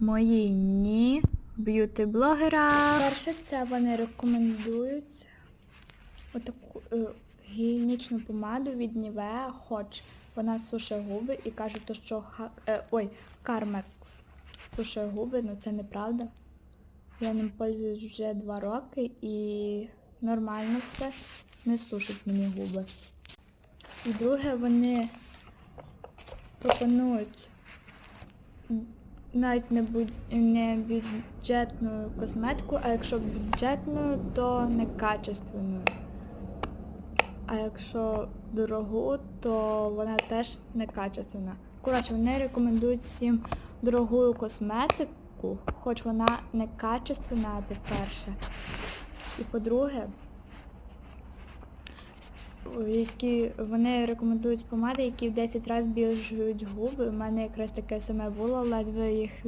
Мої ні. Б'юті-блогера. Перше, це вони рекомендують отаку е, гігієнічну помаду від Nivea Хоч. Вона сушить губи і каже, то, що ха, е, ой, Carmex сушить губи, ну це неправда. Я ним пользуюсь вже два роки і нормально все, не сушить мені губи. І друге, вони пропонують навіть не, будь, не бюджетну косметику, а якщо бюджетну, то некачественну. А якщо дорогу, то вона теж некачественна. Коротше, вони рекомендують всім дорогу косметику, хоч вона некачественна, по-перше. І по-друге, які вони рекомендують помади, які в 10 разів біжуть губи. У мене якраз таке саме було, ледве їх